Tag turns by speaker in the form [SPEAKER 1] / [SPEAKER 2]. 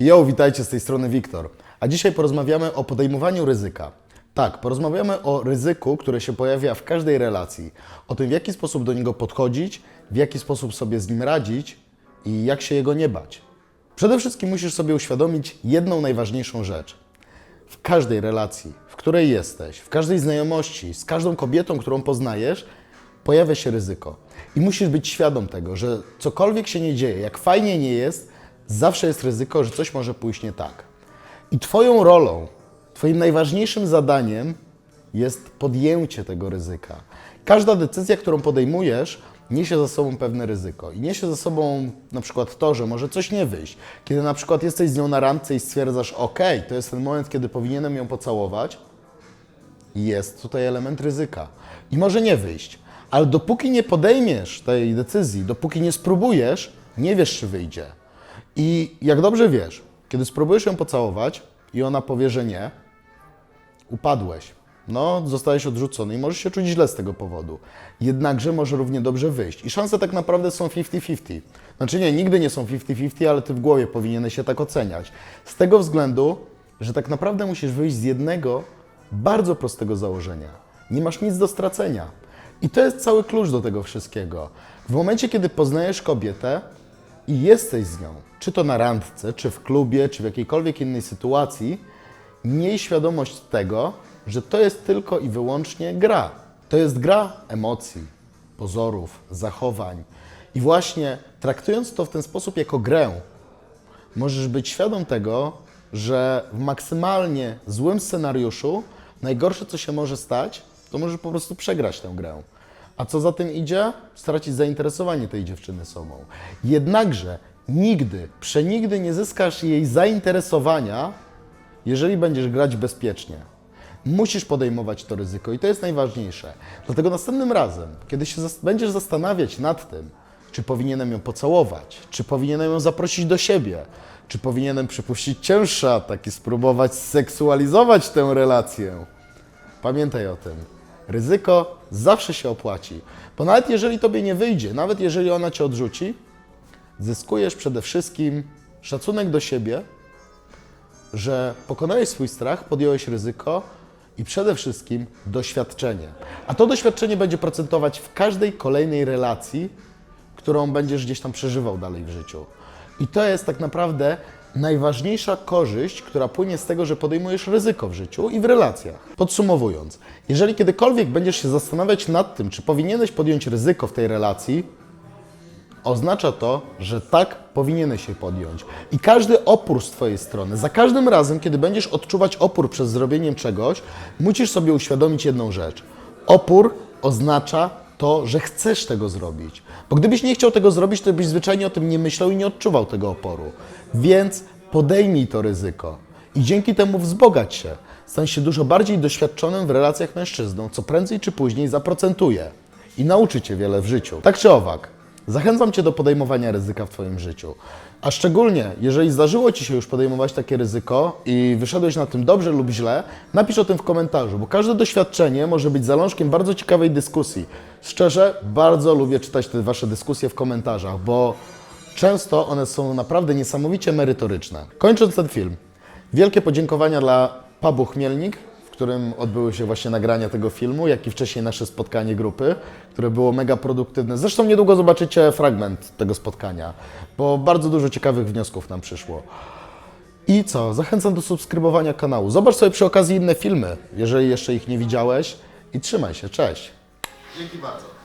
[SPEAKER 1] Jo, witajcie z tej strony Wiktor. A dzisiaj porozmawiamy o podejmowaniu ryzyka. Tak, porozmawiamy o ryzyku, które się pojawia w każdej relacji. O tym, w jaki sposób do niego podchodzić, w jaki sposób sobie z nim radzić i jak się jego nie bać. Przede wszystkim musisz sobie uświadomić jedną najważniejszą rzecz. W każdej relacji, w której jesteś, w każdej znajomości, z każdą kobietą, którą poznajesz, pojawia się ryzyko. I musisz być świadom tego, że cokolwiek się nie dzieje, jak fajnie nie jest, zawsze jest ryzyko, że coś może pójść nie tak. I Twoją rolą, Twoim najważniejszym zadaniem jest podjęcie tego ryzyka. Każda decyzja, którą podejmujesz, niesie za sobą pewne ryzyko. I niesie za sobą na przykład to, że może coś nie wyjść. Kiedy na przykład jesteś z nią na randce i stwierdzasz, ok, to jest ten moment, kiedy powinienem ją pocałować, jest tutaj element ryzyka. I może nie wyjść. Ale dopóki nie podejmiesz tej decyzji, dopóki nie spróbujesz, nie wiesz, czy wyjdzie. I jak dobrze wiesz, kiedy spróbujesz ją pocałować i ona powie, że nie, upadłeś. No, zostałeś odrzucony i możesz się czuć źle z tego powodu. Jednakże może równie dobrze wyjść. I szanse tak naprawdę są 50-50. Znaczy nie, nigdy nie są 50-50, ale ty w głowie powinieneś się tak oceniać. Z tego względu, że tak naprawdę musisz wyjść z jednego bardzo prostego założenia. Nie masz nic do stracenia. I to jest cały klucz do tego wszystkiego. W momencie, kiedy poznajesz kobietę i jesteś z nią, czy to na randce, czy w klubie, czy w jakiejkolwiek innej sytuacji, miej świadomość tego, że to jest tylko i wyłącznie gra. To jest gra emocji, pozorów, zachowań. I właśnie traktując to w ten sposób jako grę, możesz być świadom tego, że w maksymalnie złym scenariuszu najgorsze, co się może stać, to możesz po prostu przegrać tę grę. A co za tym idzie? Stracić zainteresowanie tej dziewczyny sobą. Jednakże nigdy, przenigdy nie zyskasz jej zainteresowania, jeżeli będziesz grać bezpiecznie. Musisz podejmować to ryzyko i to jest najważniejsze. Dlatego następnym razem, kiedy się będziesz zastanawiać nad tym, czy powinienem ją pocałować, czy powinienem ją zaprosić do siebie, czy powinienem przypuścić cięższy atak i spróbować seksualizować tę relację, pamiętaj o tym. Ryzyko zawsze się opłaci, bo nawet jeżeli tobie nie wyjdzie, nawet jeżeli ona cię odrzuci, zyskujesz przede wszystkim szacunek do siebie, że pokonałeś swój strach, podjąłeś ryzyko i przede wszystkim doświadczenie. A to doświadczenie będzie procentować w każdej kolejnej relacji, którą będziesz gdzieś tam przeżywał dalej w życiu. I to jest tak naprawdę najważniejsza korzyść, która płynie z tego, że podejmujesz ryzyko w życiu i w relacjach. Podsumowując, jeżeli kiedykolwiek będziesz się zastanawiać nad tym, czy powinieneś podjąć ryzyko w tej relacji, oznacza to, że tak powinieneś się podjąć. I każdy opór z Twojej strony, za każdym razem, kiedy będziesz odczuwać opór przez zrobieniem czegoś, musisz sobie uświadomić jedną rzecz. Opór oznacza to, że chcesz tego zrobić. Bo gdybyś nie chciał tego zrobić, to byś zwyczajnie o tym nie myślał i nie odczuwał tego oporu. Więc podejmij to ryzyko i dzięki temu wzbogać się. Stań się dużo bardziej doświadczonym w relacjach mężczyzną, co prędzej czy później zaprocentuje i nauczy Cię wiele w życiu. Tak czy owak, zachęcam Cię do podejmowania ryzyka w Twoim życiu. A szczególnie, jeżeli zdarzyło Ci się już podejmować takie ryzyko i wyszedłeś na tym dobrze lub źle, napisz o tym w komentarzu, bo każde doświadczenie może być zalążkiem bardzo ciekawej dyskusji. Szczerze, bardzo lubię czytać te Wasze dyskusje w komentarzach, bo często one są naprawdę niesamowicie merytoryczne. Kończąc ten film, wielkie podziękowania dla pubu Chmielnik, którym odbyły się właśnie nagrania tego filmu, jak i wcześniej nasze spotkanie grupy, które było mega produktywne. Zresztą niedługo zobaczycie fragment tego spotkania, bo bardzo dużo ciekawych wniosków nam przyszło. I co? Zachęcam do subskrybowania kanału. Zobacz sobie przy okazji inne filmy, jeżeli jeszcze ich nie widziałeś. I trzymaj się. Cześć.
[SPEAKER 2] Dzięki bardzo.